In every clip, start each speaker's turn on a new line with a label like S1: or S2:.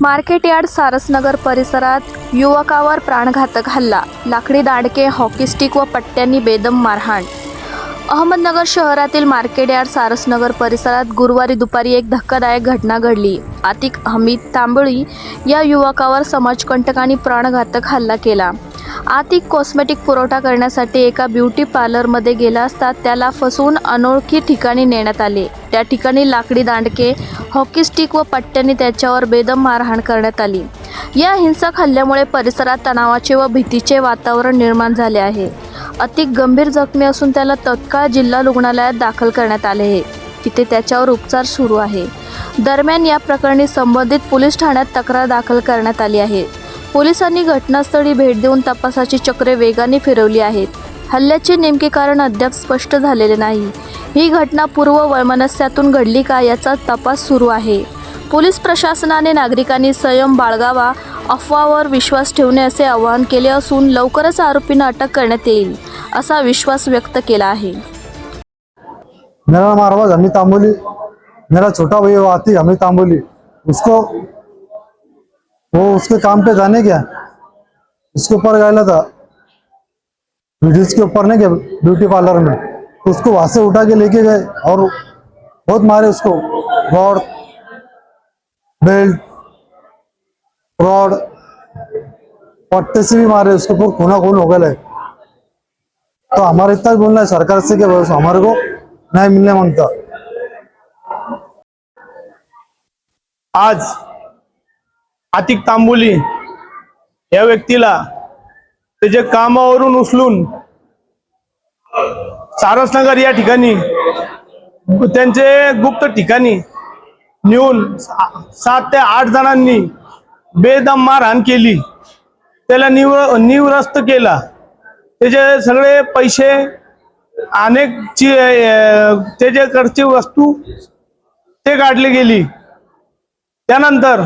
S1: Market yard Sarasnagar परिसरात युवकावर प्राणघातक हल्ला. लाकडी दांडके हॉकी स्टिक व पट्ट्यांनी बेदम मारहाण. अहमदनगर शहरातील मार्केट यार्ड सारसनगर परिसरात गुरुवारी दुपारी एक धक्कादायक घटना घडली. आतिक हमीद तांबळी या युवकावर समाजकंटकांनी प्राणघातक हल्ला केला. आतिक कॉस्मेटिक पुरवठा करण्यासाठी एका ब्युटी पार्लरमध्ये गेला असता त्याला फसवून अनोळखी ठिकाणी नेण्यात आले. त्या ठिकाणी लाकडी दांडके हॉकी स्टिक व पट्ट्यांनी त्याच्यावर बेदम मारहाण करण्यात आली. या हिंसक हल्ल्यामुळे परिसरात तणावाचे व भीतीचे वातावरण निर्माण झाले आहे. अतिक गंभीर जखमी असून त्याला तत्काळ जिल्हा रुग्णालयात दाखल करण्यात आले आहे. तिथे त्याच्यावर उपचार सुरू आहे. दरम्यान या प्रकरणी संबंधित पोलीस ठाण्यात तक्रार दाखल करण्यात आली आहे. पोलिसांनी घटनास्थळी भेट देऊन तपासाची चक्रे वेगाने फिरवली आहेत. हल्ल्याचे नेमके कारण अद्याप स्पष्ट झालेले नाही. ही घटना पूर्व वैमनस्यातून घडली का याचा तपास सुरू आहे. पोलीस प्रशासनाने नागरिकांनी संयम बाळगावा अफवावर विश्वास ठेवणे असे आवाहन केले असून लवकरच आरोपींना अटक करण्यात येईल असा विश्वास व्यक्त केला आहे.
S2: मेरा नाम अरबाज तांबोली. मेरा छोटा भाई आती हमी तांबोली. उसको वो उसके काम पे जाने क्या उसके ऊपर गया था। ब्रिटिश के ऊपर नहीं क्या ब्यूटी पार्लर में। तो उसको वहाँ से उठा के लेके गए और बहुत मारे उसको। रॉड बेल्ट रॉड पट्टे से भी मारे उसके ऊपर खूना खून हो गए। तो हमारा इतना बोलना है, सरकार से कि बस हमारे को न्याय मिलने माँगता
S3: आज आतिक तांबोली या व्यक्तीला त्याच्या कामावरून उचलून सारसनगर या ठिकाणी त्यांचे गुप्त ठिकाणी नेऊन सात ते आठ जणांनी बेदम मारहाण केली. त्याला निव निवरस्त केला. त्याचे सगळे पैसे अनेक ची त्याच्याकडची वस्तू ते काढली गेली. त्यानंतर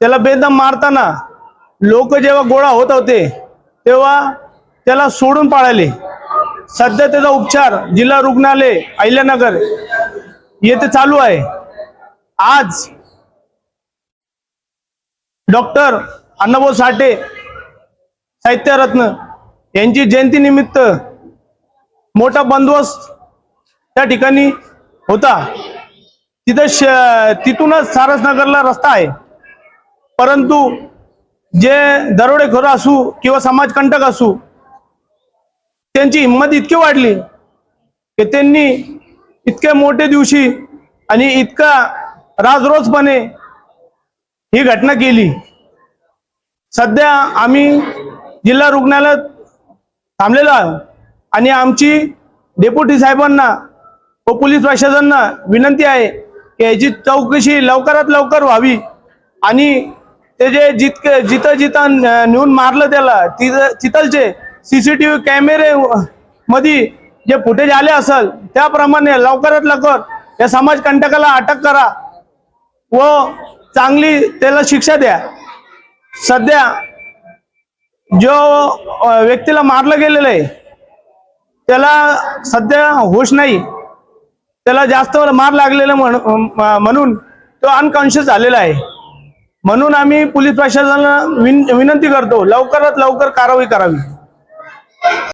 S3: त्याला बेदम मारताना लोक जेव्हा गोळा होत होते तेव्हा त्याला सोडून पाळाले. सध्या त्याचा उपचार जिल्हा रुग्णालय अहिल्यानगर येथे चालू आहे. आज डॉक्टर अण्णाभाऊ साठे साहित्यरत्न यांची जयंती निमित्त मोठा बंदोबस्त त्या ठिकाणी होता. तिथं श तिथूनच सारसनगरला रस्ता आहे. परंतु जे दरोडेखोर असू किंवा समाजकंटक असू त्यांची हिंमत इतकी वाढली की त्यांनी इतक्या मोठ्या दिवशी आणि इतका राजरोजपणे ही घटना केली. सध्या आम्ही जिल्हा रुग्णालयात थांबलेलो आहोत आणि आमची डेप्युटी साहेबांना व पोलीस प्रशासनांना विनंती आहे की याची चौकशी लवकरात लवकर व्हावी आणि ते जे जितके जिथं जिथं नेऊन मारलं त्याला तिथं तिथलचे सीसीटीव्ही कॅमेरे मध्ये जे फुटेज आले असेल त्याप्रमाणे लवकरात लवकर या समाजकंटकाला अटक करा व चांगली त्याला शिक्षा द्या. सध्या जो व्यक्तीला मारलं गेलेलं आहे त्याला सध्या होश नाही. त्याला जास्त मार लागलेला म्हणून तो अनकॉन्शियस झालेला आहे. म्हणून आम्ही पोलीस प्रशासनाला विन विनंती करतो लवकरात लवकर कारवाई करावी.